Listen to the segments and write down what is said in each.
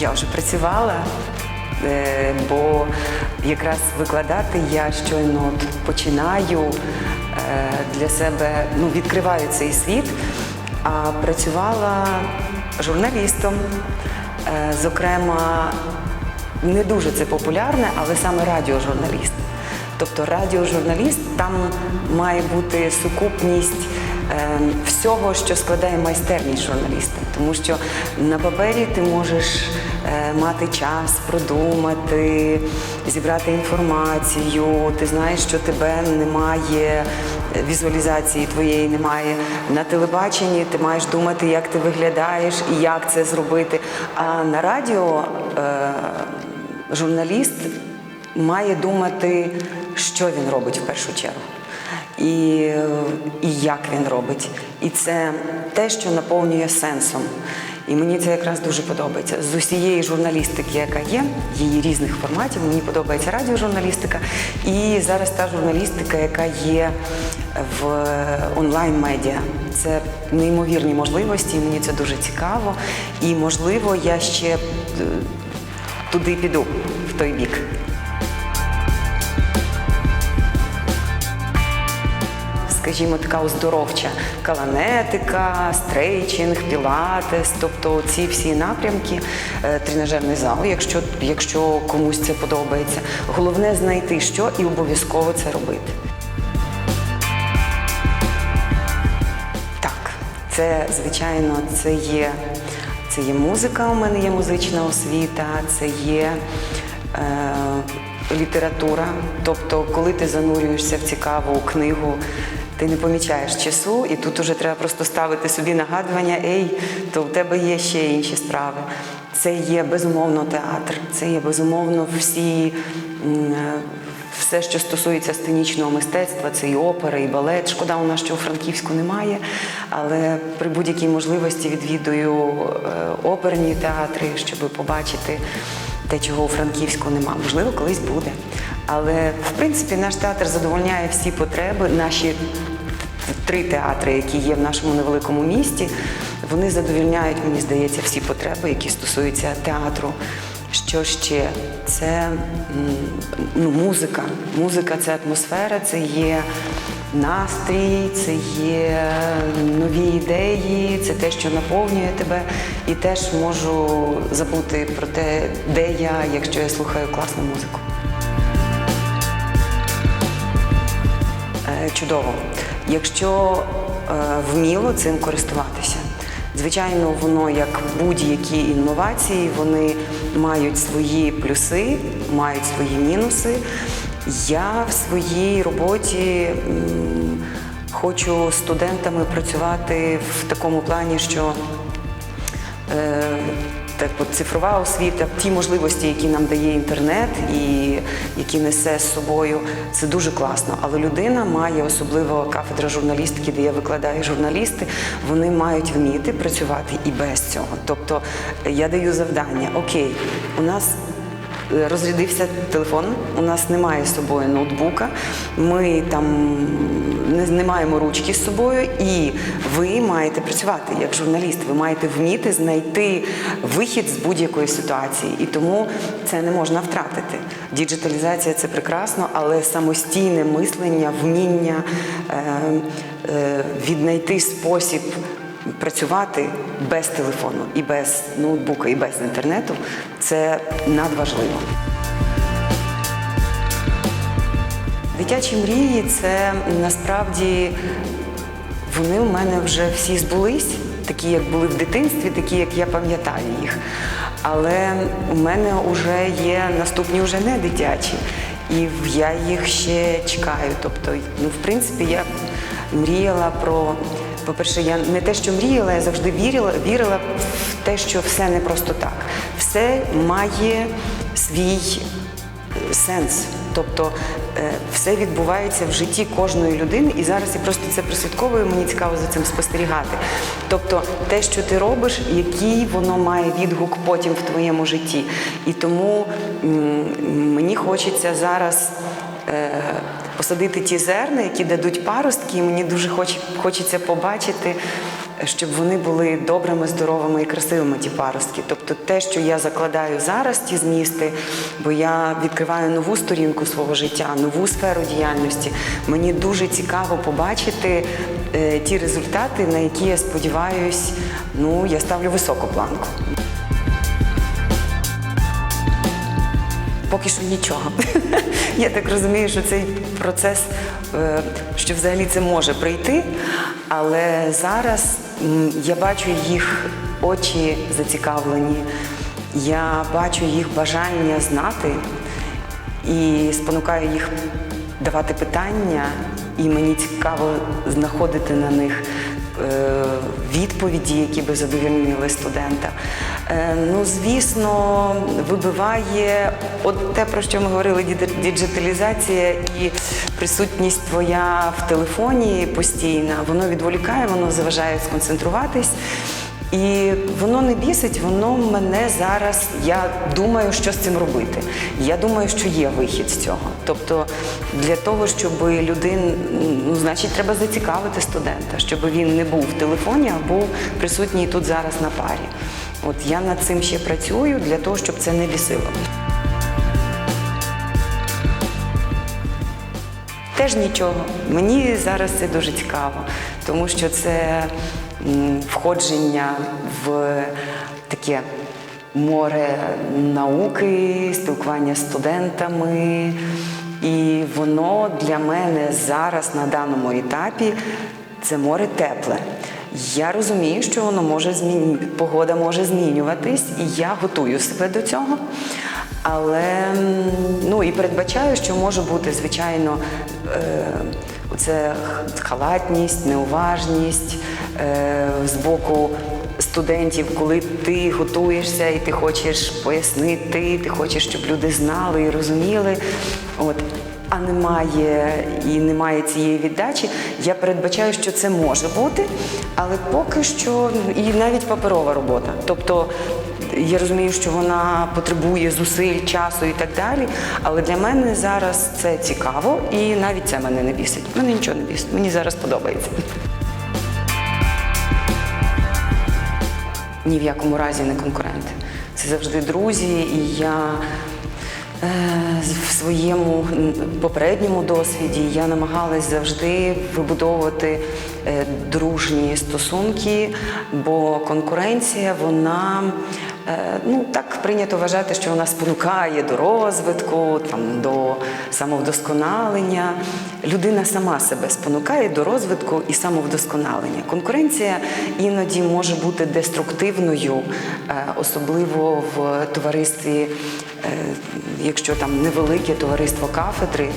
Я вже працювала, е, бо якраз викладати я щойно починаю е, для себе, ну, відкриваю цей світ, а працювала журналістом, Е, зокрема, не дуже це популярне, але саме радіожурналіст. Тобто радіожурналіст там має бути сукупність всього, що складає майстерність журналіста. Тому що на папері ти можеш е, мати час продумати, зібрати інформацію. Ти знаєш, що тебе немає візуалізації твоєї немає. На телебаченні ти маєш думати, як ти виглядаєш і як це зробити. А на радіо е, журналіст має думати, що він робить в першу чергу. І, і як він робить. І це те, що наповнює сенсом. І мені це якраз дуже подобається. З усієї журналістики, яка є, її різних форматів, мені подобається радіожурналістика. І зараз та журналістика, яка є в онлайн-медіа. Це неймовірні можливості, і мені це дуже цікаво. І можливо, я ще е, туди піду, в той бік. Скажімо, така оздоровча каланетика, стрейчинг, пілатес, тобто ці всі напрямки, е, тренажерний зал, якщо, якщо комусь це подобається. Головне знайти що і обов'язково це робити. Так, це звичайно, це є, це є музика. У мене є музична освіта, це є. Е, Література, тобто, коли ти занурюєшся в цікаву книгу, ти не помічаєш часу, і тут уже треба просто ставити собі нагадування, ей, то в тебе є ще інші справи. Це є безумовно театр, це є безумовно всі. е, Все, що стосується сценічного мистецтва, це і опера, і балет. Шкода, у нас що у Франківську немає, але при будь-якій можливості відвідую е, оперні театри, щоб побачити те, чого у Франківську нема. Можливо, колись буде. Але в принципі наш театр задовольняє всі потреби. Наші три театри, які є в нашому невеликому місті, вони задовільняють, мені здається, всі потреби, які стосуються театру. Що ще? Це ну, музика. Музика це атмосфера, це є настрій, це є нові ідеї, це те, що наповнює тебе. І теж можу забути про те, де я, якщо я слухаю класну музику. Е, Чудово. Якщо е, вміло цим користуватися. Звичайно, воно як будь-які інновації, вони мають свої плюси, мають свої мінуси. Я в своїй роботі хочу студентами працювати в такому плані, що е, так от цифрова освіта, ті можливості, які нам дає інтернет і які несе з собою, це дуже класно. Але людина має особливо кафедра журналістики, де я викладаю журналісти, вони мають вміти працювати і без цього. Тобто я даю завдання: окей, у нас розрядився телефон, у нас немає з собою ноутбука, ми там не, не маємо ручки з собою, і ви маєте працювати як журналіст. Ви маєте вміти знайти вихід з будь-якої ситуації, і тому це не можна втратити. Діджиталізація це прекрасно, але самостійне мислення, вміння е, е, віднайти спосіб. Працювати без телефону і без ноутбука, і без інтернету це надважливо. Дитячі мрії це насправді вони у мене вже всі збулись, такі, як були в дитинстві, такі, як я пам'ятаю їх. Але у мене вже є наступні вже не дитячі, і я їх ще чекаю. Тобто, ну, в принципі, я мріяла про. По-перше, я не те, що мріяла, я завжди вірила, вірила в те, що все не просто так. Все має свій е, сенс. Тобто е, все відбувається в житті кожної людини, і зараз я просто це прослідковую, мені цікаво за цим спостерігати. Тобто те, що ти робиш, який воно має відгук потім в твоєму житті. І тому мені хочеться зараз. е, Посадити ті зерна, які дадуть паростки, і мені дуже хоч, хочеться побачити щоб вони були добрими, здоровими і красивими, ті паростки. Тобто те, що я закладаю зараз, ті змісти, бо я відкриваю нову сторінку свого життя, нову сферу діяльності. Мені дуже цікаво побачити е, ті результати, на які я сподіваюсь, ну я ставлю високу планку. Поки що нічого. Я так розумію, що цей процес, е, що взагалі це може прийти, але зараз я бачу їх очі зацікавлені, я бачу їх бажання знати і спонукаю їх давати питання, і мені цікаво знаходити на них відповіді, які би задовільнили студента. Е, Ну, звісно, вибиває от те, про що ми говорили, діджиталізація і присутність твоя в телефоні постійна, воно відволікає, воно заважає сконцентруватись. І воно не бісить, воно мене зараз. Я думаю, що з цим робити. Я думаю, що є вихід з цього. Тобто, для того, щоб людин, ну значить, треба зацікавити студента, щоб він не був в телефоні, а був присутній тут зараз на парі. От я над цим ще працюю для того, щоб це не бісило. Теж нічого. Мені зараз це дуже цікаво, тому що це входження в таке море науки, спілкування з студентами. І воно для мене зараз на даному етапі це море тепле. Я розумію, що воно може зміні... погода може змінюватись, і я готую себе до цього. Але ну і передбачаю, що може бути звичайно е, це халатність, неуважність е, з боку студентів, коли ти готуєшся і ти хочеш пояснити, ти хочеш, щоб люди знали і розуміли. От. А немає і немає цієї віддачі. Я передбачаю, що це може бути, але поки що і навіть паперова робота. Тобто я розумію, що вона потребує зусиль, часу і так далі. Але для мене зараз це цікаво, і навіть це мене не бісить. Мене нічого не бісить. Мені зараз подобається. Ні в якому разі не конкуренти. Це завжди друзі, і я е, в своєму попередньому досвіді я намагалась завжди вибудовувати е, дружні стосунки, бо конкуренція, вона ну так прийнято вважати, що вона спонукає до розвитку, там до самовдосконалення. Людина сама себе спонукає до розвитку і самовдосконалення. Конкуренція іноді може бути деструктивною, е, особливо в товаристві, е, якщо там невелике товариство кафедри,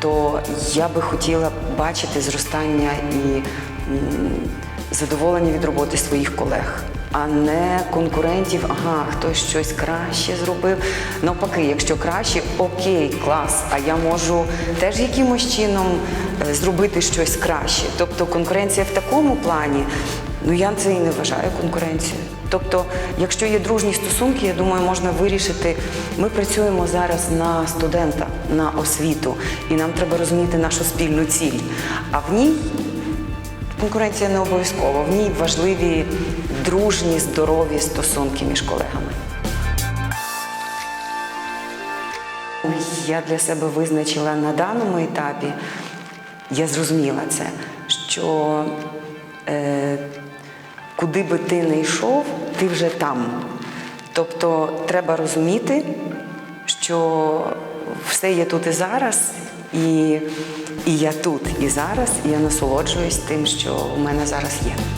то я би хотіла бачити зростання і задоволення від роботи своїх колег. А не конкурентів, ага, хтось щось краще зробив. Навпаки, якщо краще, окей, клас, а я можу теж якимось чином е, зробити щось краще. Тобто конкуренція в такому плані, ну я це і не вважаю конкуренцією. Тобто, якщо є дружні стосунки, я думаю, можна вирішити. Ми працюємо зараз на студента, на освіту, і нам треба розуміти нашу спільну ціль. А в ній Конкуренція не обов'язкова. В ній важливі дружні, здорові стосунки між колегами. Я для себе визначила на даному етапі, я зрозуміла це, що е, куди би ти не йшов, ти вже там. Тобто треба розуміти, що все є тут і зараз, і, і я тут і зараз, і я насолоджуюсь тим, що у мене зараз є.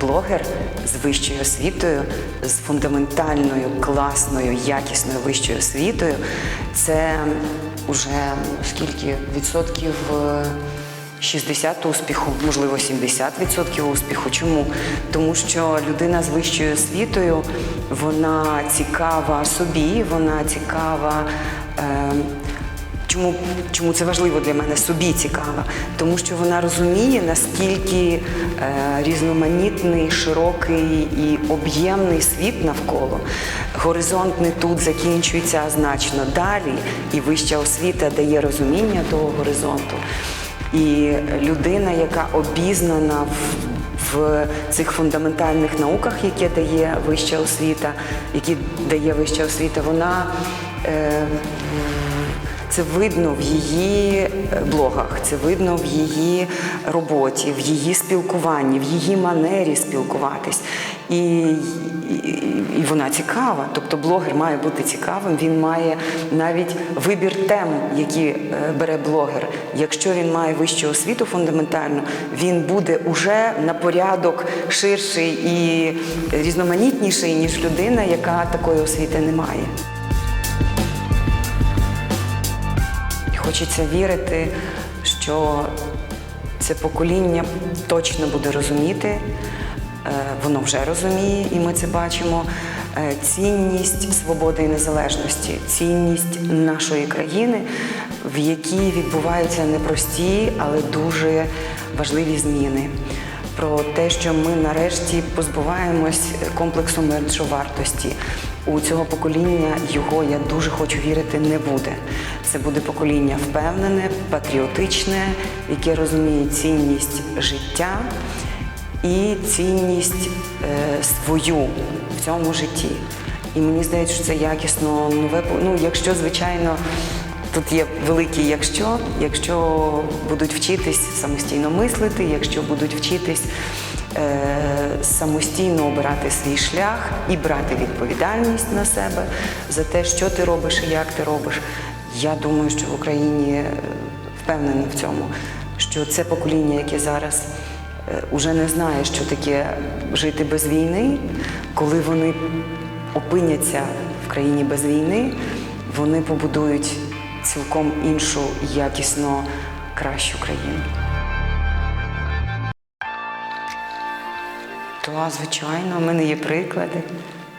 Блогер з вищою освітою, з фундаментальною, класною, якісною вищою освітою це вже скільки відсотків е, 60 успіху, можливо, 70% успіху. Чому? Тому що людина з вищою освітою вона цікава собі, вона цікава. Е, Чому, чому це важливо для мене? Собі цікава, тому що вона розуміє, наскільки е, різноманітний, широкий і об'ємний світ навколо. Горизонт не тут закінчується, значно далі, і вища освіта дає розуміння того горизонту. І людина, яка обізнана в, в цих фундаментальних науках, які дає вища освіта, які дає вища освіта, вона е, це видно в її е, блогах, це видно в її роботі, в її спілкуванні, в її манері спілкуватись. І, і, і вона цікава. Тобто блогер має бути цікавим, він має навіть вибір тем, які е, бере блогер. Якщо він має вищу освіту фундаментальну, він буде уже на порядок ширший і різноманітніший, ніж людина, яка такої освіти не має. Хочеться вірити, що це покоління точно буде розуміти, е, воно вже розуміє, і ми це бачимо. е, Цінність свободи і незалежності, цінність нашої країни, в якій відбуваються непрості, але дуже важливі зміни. Про те, що ми нарешті позбуваємось комплексу меншовартості. У цього покоління його я дуже хочу вірити не буде. Це буде покоління впевнене, патріотичне, яке розуміє цінність життя і цінність е, свою в цьому житті. І мені здається, що це якісно нове. Ну, якщо, звичайно, тут є велике якщо, якщо будуть вчитись самостійно мислити, якщо будуть вчитись самостійно обирати свій шлях і брати відповідальність на себе за те, що ти робиш і як ти робиш. Я думаю, що в Україні е, впевнена в цьому, що це покоління, яке зараз е, уже не знає, що таке жити без війни, коли вони опиняться в країні без війни, вони побудують цілком іншу, якісно кращу країну. Звичайно, в мене є приклади.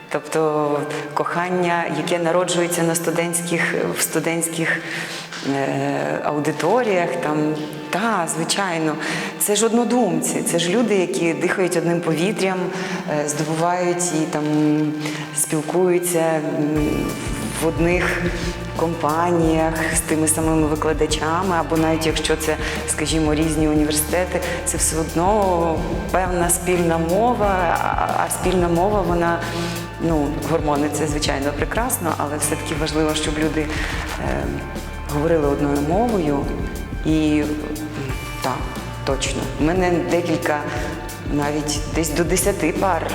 Тобто кохання, яке народжується на студентських, в студентських е, аудиторіях, там, та, звичайно, це ж однодумці, це ж люди, які дихають одним повітрям, е, здобувають і там спілкуються в одних компаніях з тими самими викладачами, або навіть якщо це, скажімо, різні університети, це все одно певна спільна мова, а, спільна мова, вона, ну, гормони це звичайно прекрасно, але все-таки важливо, щоб люди е, говорили одною мовою. І так, точно. У мене декілька, навіть десь до 10 пар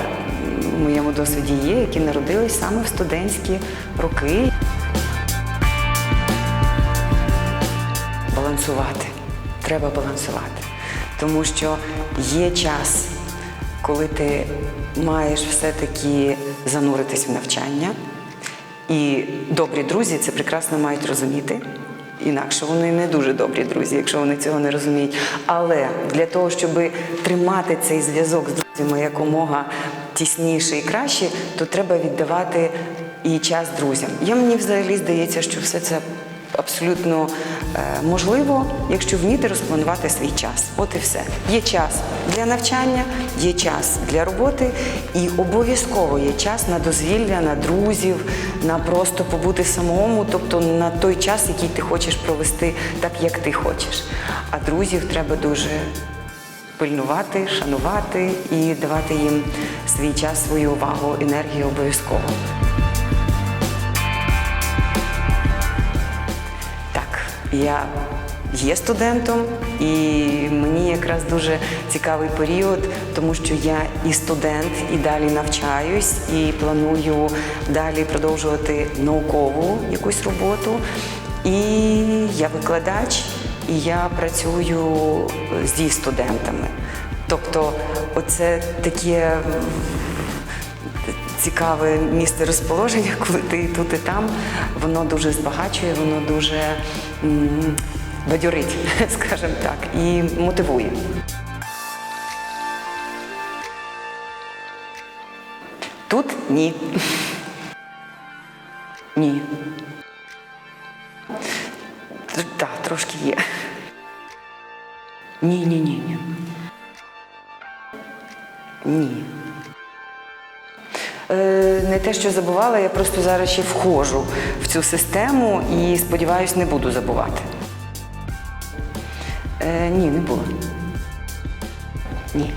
в моєму досвіді є, які народились саме в студентські роки. Балансувати. Треба балансувати. Тому що є час, коли ти маєш все-таки зануритись в навчання. І добрі друзі це прекрасно мають розуміти. Інакше вони не дуже добрі друзі, якщо вони цього не розуміють. Але для того, щоб тримати цей зв'язок з друзями якомога тісніше і краще, то треба віддавати і час друзям. Я мені взагалі здається, що все це абсолютно е, можливо, якщо вміти розпланувати свій час. От і все. Є час для навчання, є час для роботи, і обов'язково є час на дозвілля, на друзів, на просто побути самому, тобто на той час, який ти хочеш провести так, як ти хочеш. А друзів треба дуже пильнувати, шанувати і давати їм свій час, свою увагу, енергію обов'язково. Так, я є студентом, і мені якраз дуже цікавий період, тому що я і студент, і далі навчаюсь, і планую далі продовжувати наукову якусь роботу. І я викладач, і я працюю зі студентами. Тобто, оце таке цікаве місце розположення, коли ти тут і там, воно дуже збагачує, воно дуже бадьорить, скажімо так, і мотивує. Тут. Ні. Так, трошки є. Ні, ні, ні, ні. Ні. Е, Не те, що забувала, я просто зараз ще входжу в цю систему і сподіваюсь, не буду забувати. Е, ні, не було. Ні.